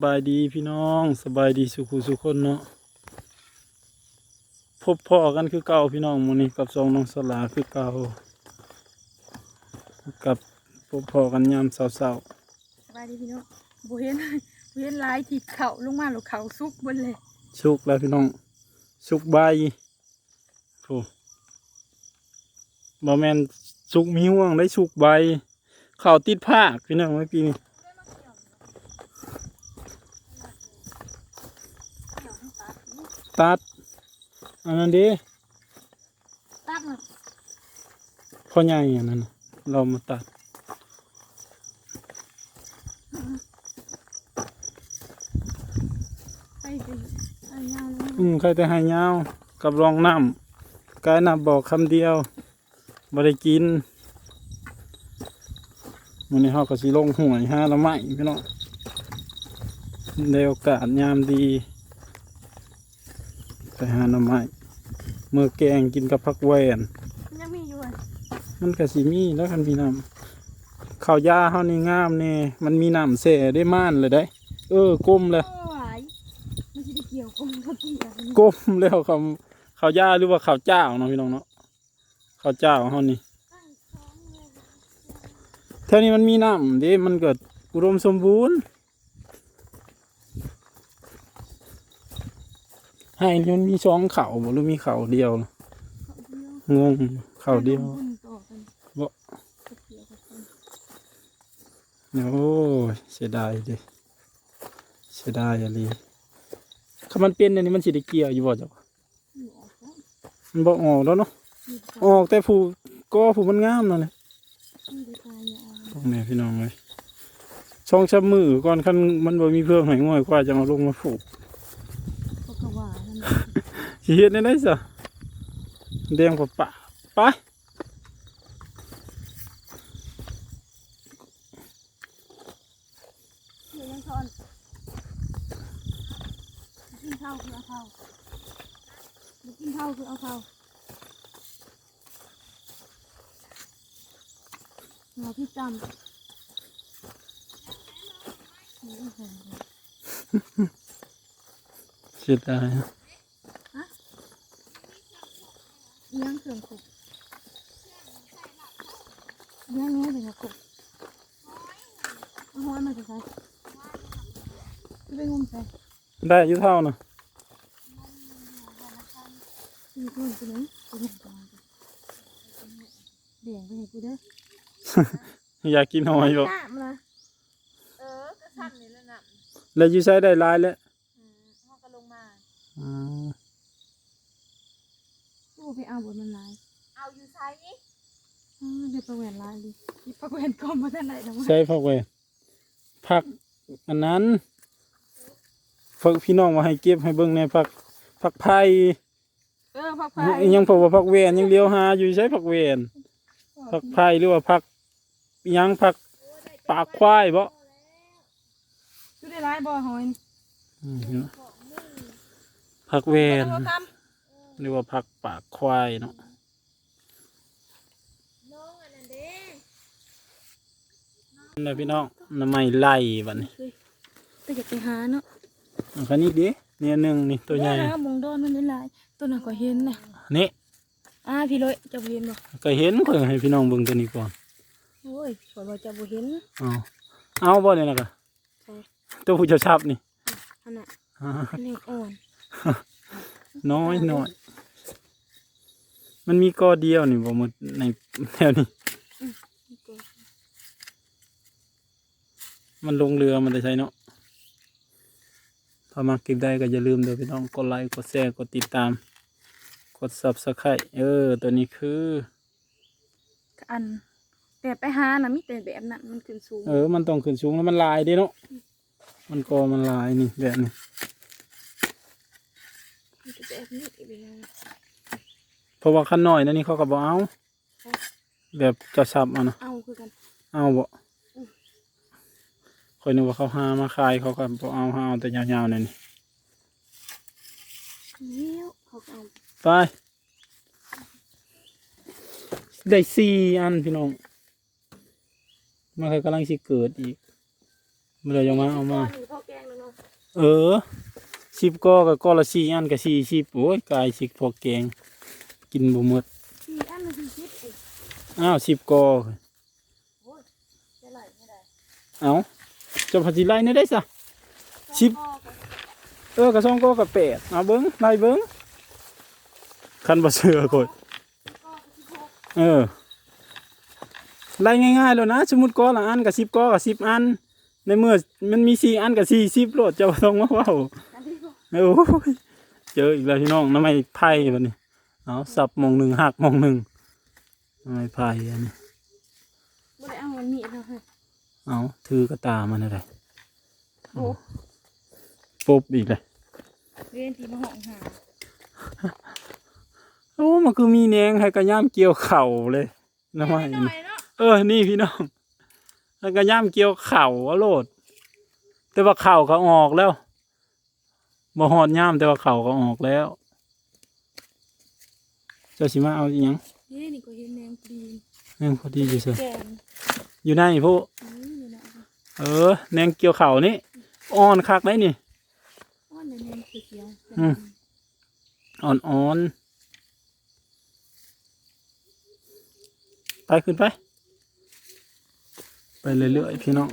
สบายดีพี่น้องสบายดีสุขุสุขคนเนาะพบพ่อกันคือเก่าพี่น้องหมื้นี้กับสองน้องสลาคือเก่ากับพบพ่อกันยามเช้าสบายดีพี่น้องบ่เห็นบ่เห็นหลายที่เขาลงมาหรือเขาซุกเบนเลยๆสุกแล้วพี่น้องสุกใบโอ้บ่แม่นสุกมีห่วงได้สุกใบข้าวติดผ้ากพี่น้องเมื่อกี้นี้ ตัด อันนั้นดิตัดมาพ่อใหญ่อันนั้นน่ะเรามาตัดไปสิไปยาวเลยอืมใครแต่ให้ยาวกับรองน้ำกายนับบอกคำเดียวบ่ได้กินมันนี้เฮาก็สิลงหวยห้าละไม้พี่น้องได้โอกาสยามดี ไปหาหน่อไม้เมื่อแกงกินกับผักแหวนมันยังมีอยู่อะมันก็สิมีแล้วคันพี่น้ำข้าวยาเฮานี่งามแนี่มันมีน้ำแส่ได้ม่านเลยได้ เออก้มเลยโอ้ยมันจะได้เกี่ยวกับเขาตีกันก้มแล้วคำข้าวยาหรือว่าข้าวเจ้าเนาะพี่น้องเนาะข้าวเจ้าเฮานี่แถวนี้มันมีน้ำเดิมันเกิดอุดมสมบูรณ์ ให้มันมีสองเขาบ่หรือมีเขาเดียวงงเขาเดียวบ่เนโอ้เสียดายดิเสียดายอะไรถ้ามันเป็นอันนี้มันสิได้เกี่ยวอยู่บ่จ้ะอยู่ออกแล้วมันบ่ออกแล้วเนาะออกแต่ผู้ก็ผู้มันงามนั่นแหละมีแต่ยพวกนี้พี่น้องเลยช่องชับมือก่อนคันมันบ่มีเพื่องหอยง่อยกว่าจะมาลงมาผูกกระว่านั่นแหละ สิเฮ็ดได้ได้ซะเดียงปะปะไปเดี๋ยวยังทอนกินข้าวคือเอาข้าวกินข้าวคือเอาข้าวเราพี่จำเสียดาย เลี้ยงเครื่องขุกเลี้ยงนี้เป็นขุกเอาห้อยมาจะใส่ไปงมใส่ได้อยู่เท่านะที่กูไปไหนกูเห็นก่อนเบี่ยงไปไหนกูเด้ออยากกินหอยบ่ตามละเออก็ซ้ำนี่แหละน่ะแล้วอยู่ใช้ได้หลายแล้ว อืมเขาก็ลงมา อืม กูไปเอาบทมันลายเอาอยู่ไซส์เดี๋ยวประแหวนลายดิประแหวนก่อนมาแต่ไหนแล้ววะใช้ผักไว้ผักอันนั้นฝึกพี่น้องมาให้เก็บให้เบิ่งในผักผักไผ่เออพักไปยังพบว่าผักเวนยังเลี้ยวหาอยู่ใช้ผักเวนผักไผ่หรือว่าผักอิหยังผักปากควายบ่ดูได้ลายบ่หอยอืมผักเวเห็นนบ่ หรือว่าผักปากควายเนาะน้องอันนั้นเด้นี่พี่น้องน้ำไม้ไล่บัดนี้แต่อยากไปหาเนาะอันคันนี้ดิเนี่ยหนึ่งนี่ตัวใหญ่เออมองดอนมันได้ลายตัวนั้นก็เห็นนะนี่อ่าพี่เลยจะบ่เห็นบ่ก็เห็นข่อยให้พี่น้องเบิ่งตัวนี้ก่อนโอ้ยขอยว่าจะบ่เห็นเอาเอาบ่เนี่ยนะกะใช่ตัวผู้เจ้าชับนี่อันน่ะอ่าอันนี้อ่อนน้อยน้อย มันมีกอเดียวนี่บ่หมดในแถวนี้ มันลงเรือมันได้ใช้เนาะ ถ้ามาเก็บได้ก็อย่าลืมเด้อพี่น้องกดไลค์ กดแชร์ กดติดตาม กด subscribe เออ ตัวนี้คือ อันแต่ไปหาน่ะมีแต่แบบนั้นมันขึ้นสูง เออ มันต้องขึ้นสูงแล้วมันลายเด้เนาะ มันกอมันลายนี่แบบนี้ มันจะแบบนี้อีกแล้ว เพราะว่าขั้นน้อยนั่นนี่เขาก็บอกเอาค่ะแบบจะสับเอานะเอาคือกันเอาบ่คอยนึกว่าเขาหามาขายเขาก็บอกเอาหาเอาแต่ยาวๆนี่นี่เนี้ยวเขาก็เอาไปได้สี่อันพี่น้องมันเคยกำลังสิเกิดอีกเมื่อไรยังมาเอามาหนูพอแกงแล้วเนาะเออสิบก็กับก็ละสี่อันกับสี่สิบโอ้ยกายสิพอแกง กินบ่หมดสี่อันละสี่สิบเองอ้าวสิบก็จะไหลไม่ได้เอาจะพัจิไล่นี่ได้ซะ สิบพ่อกับเออกระซองก็กับแปดเอาเบิ้งไล่เบิ้งคันบ่เสือกดพ่อกับสิบหกเออไล่ง่ายๆแล้วนะสมมุติก็ละอันกับสิบก็กับสิบอัน ในเมื่อมันมีสี่อันกับสี่สิบโลดจะบ่ต้องมาเว้า อันที่ก็โอ้ยเจออีกแล้วพี่น้องน้ำไม้ไผ่บัดนี้ เอาสับหมองหนึ่งหักหมองหนึ่งน้ำไม้ไผ่อันนี้บ่ได้เอามันมีดเนาะเฮ้ยเอาถือกระตามันอะไรโอ้ปุ๊บอีกเลยเรียนที่มาห้องหาโอ้ มันคือมีแหนงให้กระย่ำเกี่ยวเข่าเลยน้ำไม้หน่นี่อยเนาะเออ นี่พี่น้องแล้วกระย่ำเกี่ยวเข่าอะโลด แต่ว่าเข่าก็ออกแล้วบ่หอดย่ำแต่ว่าเข่าก็ออกแล้ว เจ้าสิมาเอาอีหยังเฮ้ยนี่ก็เห็นแมงปลีแหนงพอดีอยู่เสยแกนอยู่ในผู้อืมอยู่นะเออแหนงเกี่ยวเข่านี่อ่อนคักได้นี่ อ้อนเลยแมงเขียวๆอืม อ่อนอ่อนไปขึ้นไป ไปเรื่อยๆพี่น้อง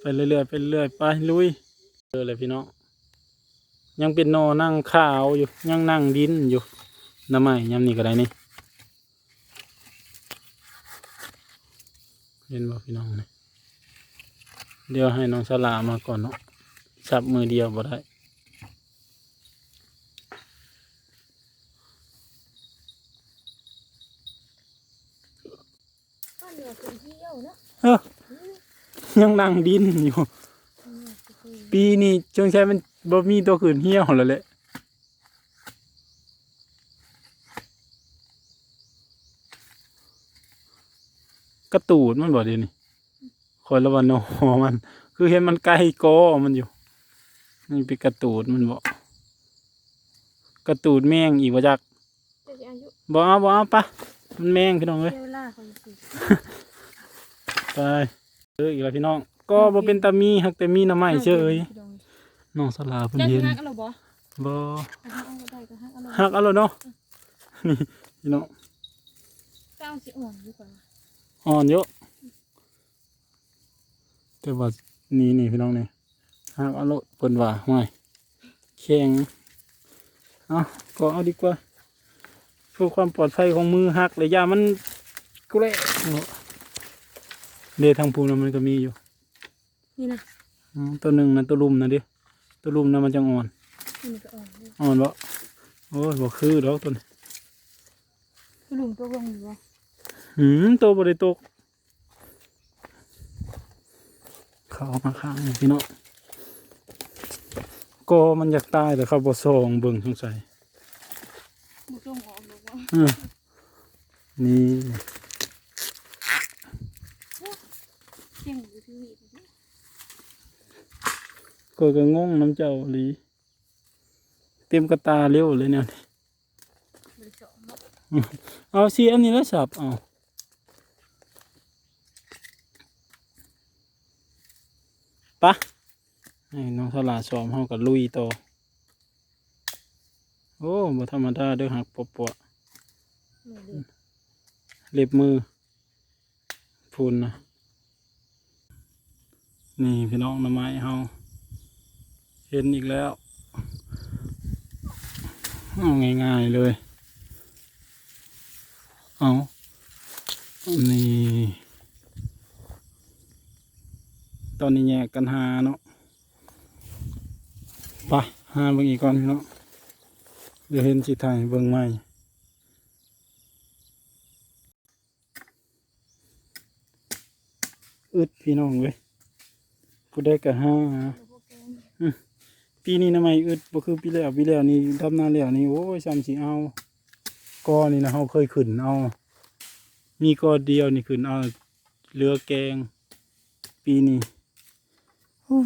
ไปเรื่อยๆไปเรื่อยๆไปลุยเจอเลยพี่น้อง ยังเป็นโนอนั่งข้าวอยู่ ยังนั่งดินอยู่น้ำไม้ยำนี่ก็ได้นี่เห็นบ่พี่น้องนี่เดี๋ยวให้น้องสลามาก่อนเนาะจับมือเดียวบ่ได้ก็เหนือคนเที่ยวเนาะเออยังนั่งดินอยู่อืมก็คือปีนี้จงใช้มัน บ่มีตัวขืนเหี่ยวแล้วแหละกระตูดมันบ่เดี๋ยวนี้คอยระวังนอมัน คือเห็นมันใกล้กอมันอยู่นี่เป็นกระตูดมันบ่กระตูดแมงอีกว่าจักเจะอายุบ่เอาบ่เอาปะมันแมงพี่น้องเอ้ยเวลาคนสิไปเอออีกแล้วพี่น้อง ก็บ่เป็นตามีฮักแต่มีน้ำไม้เฉย น้องสลาเพิ่นจักเห็นฮักเอาบ่บ่ฮักเอาก็ได้ก็ฮักเอาฮักเอาเลยเนาะนี่พี่น้องเก้าสิอ่อนดีกว่าอ่อนเยอะแต่ว่านี่นี่พี่น้องนี่ฮักเอาโลดเพิ่นว่าห่วยแข็งเอาก็เอาดีกว่าเพื่อความปลอดภัยของมือฮักเลยอย่ามันกุเละเนาะเดทางภูมิมันก็มีอยู่ นี่นะอืมตัวหนึ่งนะตัวลุมนะดิ ตัวลุมนะมันจังอ่อนนี่ก็อ่อนเลยอ่อนบ่โอ้ยบ่คือดอกตัวนี้คือลุงตัววงอยู่บ่หืมตัวบ่ได้ตกเขาเอามาข้างนี่พี่น้องก็มันอยากตายแต่เขาบ่ส่องเบิ่งสงสัยบุกลงออกบอกว่าอืมนี่ เก่งอยู่ที่นี่นะ ก็ก็งงน้ำเจ้าหลี เต็มกระตาเร็วเลยเนี่ยเนาเอาสิอันนี้แล้วสับเอาปะให้น้องสลาซ้อมเฮากับลุยต่อ โอ้บ่ธรรมดาเด้อหักปะปะไม่เลือกเล็บมือพูนนะนี่พี่น้องน้ำไม้เฮา เห็นอีกแล้วเอาง่ายๆเลย เอานี่ ตอนนี้แยกกันหาเนาะไปหาเบิ่งอีกก่อนพี่น้องเดี๋ยวเห็นสิถ่ายเบิ่งใหม่อึดพี่น้องเว้ยผู้ได้ก็ห้า ปีนี้ทำไมอึดบ่คือปีแล้วปีแล้วนี่ทำนาแล้วนี่โอ้ยซ้ำสิเอากอนี่นะเฮาเคยขึ้นเอา มีกอเดียวนี่ขึ้นเอาเรือแกง ปีนี้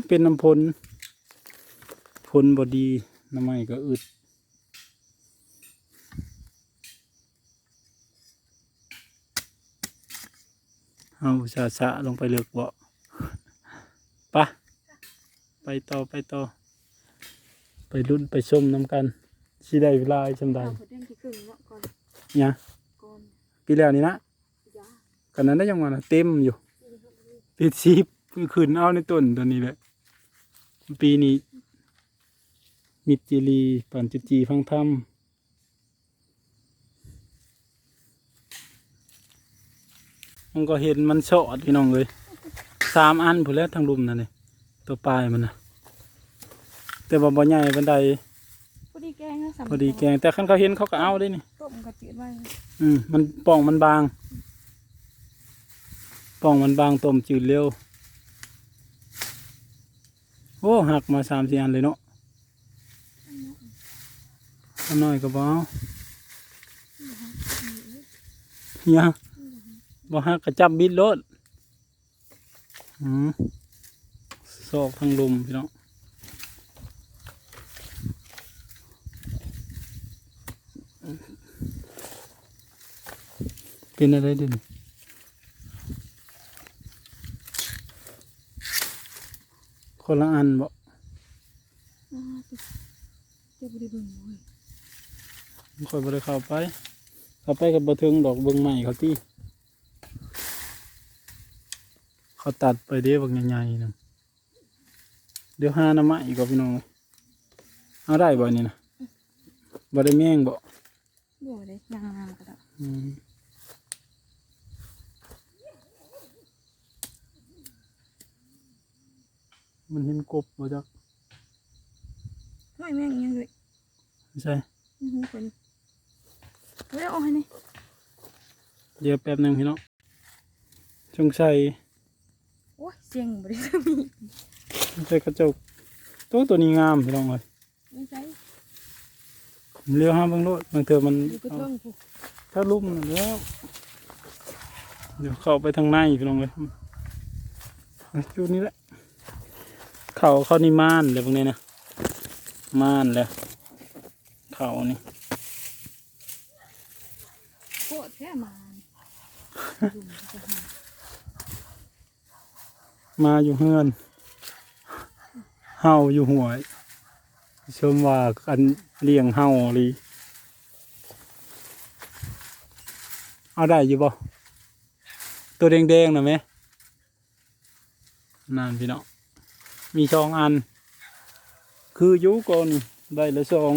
เป็นน้ำพลพลบ่ดีน้ำไม้ก็อึดเฮาสะสะลงไปเลือกบ่ไปะไปต่อไปต่อ ไปรุ่นไปชมน้ำกันสิได้เวลาชำใดเอาผดเด้งที่ครึ่งเนาะก่อนเนี่ยก่อนปีแล้วนี่นะยากันนั้นได้ยังไงนะเต็มอยู่ปีชีพขึ้นเอาในต้นตัวนี้แหละปีนี้มิตรจิรีปันจุจีฟังธรรมมันก็เห็นมันสอดพี่น้องเลยสามอันผู้นแหล้วทางรุมนั่นนี่ตัวปลายมันนะ แต่ว่าบ่ใหญ่บันไดพอดีแกงนะสำพอดีแกง แต่คันเขาเห็นเขาก็เอาได้นี่ต้มกระจืดไว้อืมมันป่องมันบาง ป่องมันบางต้มจืดเร็ว โอ้หักมาสามสี่อันเลยเนาะอันน้อยก็บเอาเนี่ยบ่หักกระจับบิดรถอืมสอกทางลมพี่น้อง เป็นอะไรเด่นคนละอันบ่จ้าบริบิ่งเลยคอยบ่ได้เข้าไป เข้าไปกับบ่ถึงดอกเบิ่งใหม่เขาที่เขาตัดไปเด้บักใหญ่ๆนึงเดี๋ยวห้าน้ำไม้กก็พี่น้องเอาได้บ่นี่นะบ่ได้แม่งบ่บ่ได้ยางงามก็ได้ มมันเห็นกบบ่จักไม่แม่งอีหยังเลยไม่ใช่นี่หูคนเว้ยเอาให้นี่เดี๋ยวแป๊บหนึงพี่น้องจงใส่โอ้ยเสียงบริสุทธิ์มีใส่กระจกตัวตัวนี้งามพี่น้องเอ้ยไม่ใช่ผมเลี้ยวห้ามเบิ่งโลดบางเทื่อมันอยู่กระเอา เทิงผู้ถ้าลุ่มนั่นแล้ว เดี๋ยวเข้าไปทางในพี่น้องเลยจุดนี้แหละ เขาเข้านี่ม่านเลยพวกนี้นะม่านแล้วเขานี่โคตรแท้มาดุ่มจะหามาอยู่เฮือนเฮาอยู่หัวชมว่ากันเลี้ยงเฮาหลีเอาได้อยู่บ่ตัวแดงๆนะไหมนั่นพี่น้อง มีสองอัน คืออยุก่อนได้ละสอง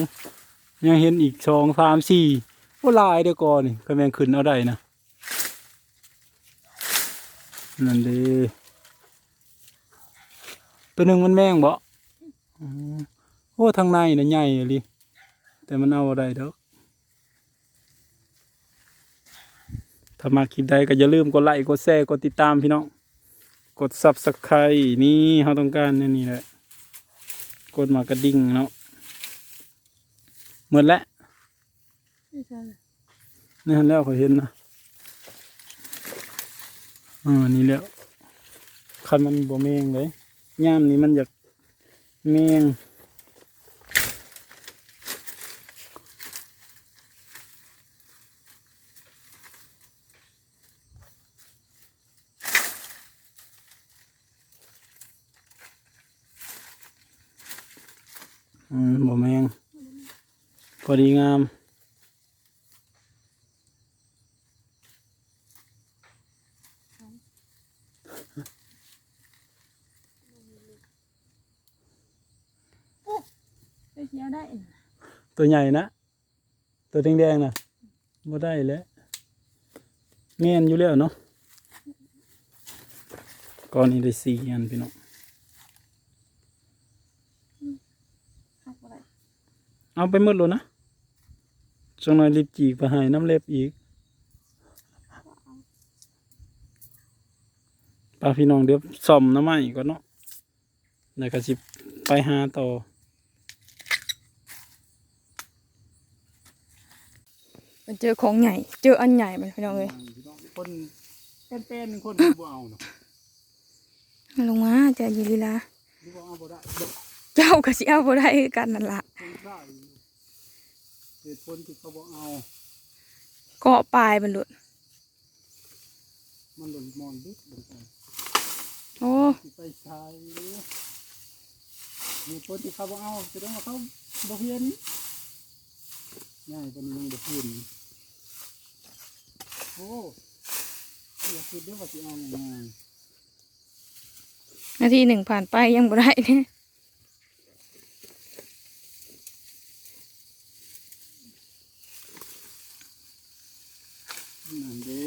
ยังเห็นอีกสองสามสี่โอ้ลายเดียวก่อนนี่ก็แมงขึ้นเอาได้นะนั่นด้ตัวหนึ่งมันแมงบ่อโอ้ทางในน่ะใหญ่เลยแต่มันเอาอะไรเด้อถ้ามาคลิปใดก็อย่าลืมกดไลค์กดแชร์กดติดตามพี่น้อง กด subscribe นี่เขาต้องการนี่นี่แหละ กดมากระดิ่งเนาะหมดแล้วไม่ใช่นี่หันแล้วเขาเห็นนะอ่านี่แล้วคันมันบ่แมงเลยย่ามนี้มันอยากแมง อืมบ่แมงพอ ดีงามไปเที่ยวได้ ตัวใหญ่นะ ตัวแดงๆนะบ่ได้แล้วเมียนอยู่แล้วเนาะก้อนนี้ได้สี่อันพี่น้องหักบ่ได้เอาไปหมดเลยนะ จังหน่อยรีบจีกไปให้น้ำเล็บอีกปลาพี่น้องเดี๋ยวซ่อมน้ำไม้ก่อนเนาะแล้วก็สิไปหาต่อมันเจอของใหญ่ เจออันใหญ่มันพี่น้องเลยคนเป็นๆคนบ่เอาเนาะลงมาใจะยีลีลาบ่เอาบ่ได้เจ้าก็สิเอาบ่ได้คือกันนั่นล่ะคนได้ เหตุผลที่เขาบ่เอา เกาะปลายมันหลุดมันหล่นมอนดึกลงไปโอ้สิไปใช้มีคนที่เขาบ่เอาแสดงว่าเขาบ่เห็นง่ายกว่านี้ยังบ่เห็นโอ้อย่าคิดเด้อว่าสิเอาง่ายนาทีหนึ่งผ่านไปยังบ่ได้เนี่ย นั่นเด้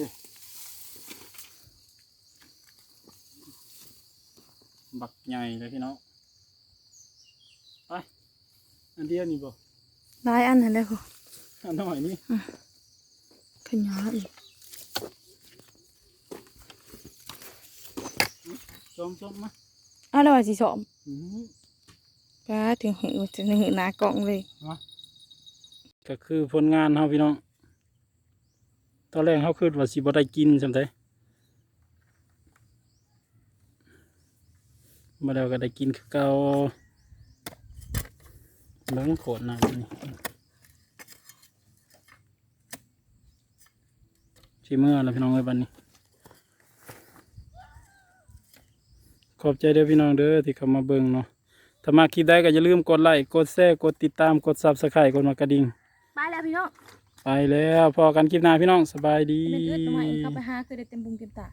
บักใหญ่เลยพี่น้องไปอันเดียวนี่บ่หลายอันนั่นแหละพออันน้อยนี่ขยาอีกชมชมมาอ้าวแล้วว่าสิสอมอือป้าถึงหือถึงหือหนากล่องเลยก็คือผลงานเฮาพี่น้อง ตอนแรกเฮาคิดว่าสิบ่ได้กินจำได้มาแล้วก็ได้กินคือเก่าเบิ่งโขดน้ำนี่สิเมื่อแล้วพี่น้องเอ้ยบัดนี้ ขอบใจเด้อพี่น้องเด้อที่เข้ามาเบิ่งเนาะถ้ามาคลิปได้ก็อย่าลืมกดไลค์กดแชร์กดติดตามกด Subscribe กดมากระดิ่งไปแล้วพี่น้อง ไปแล้วพอกันคลิปหน้าพี่น้องสบายดีเป็นอึดทำไมเข้าไปหาคือได้เต็มบุงเต็มตา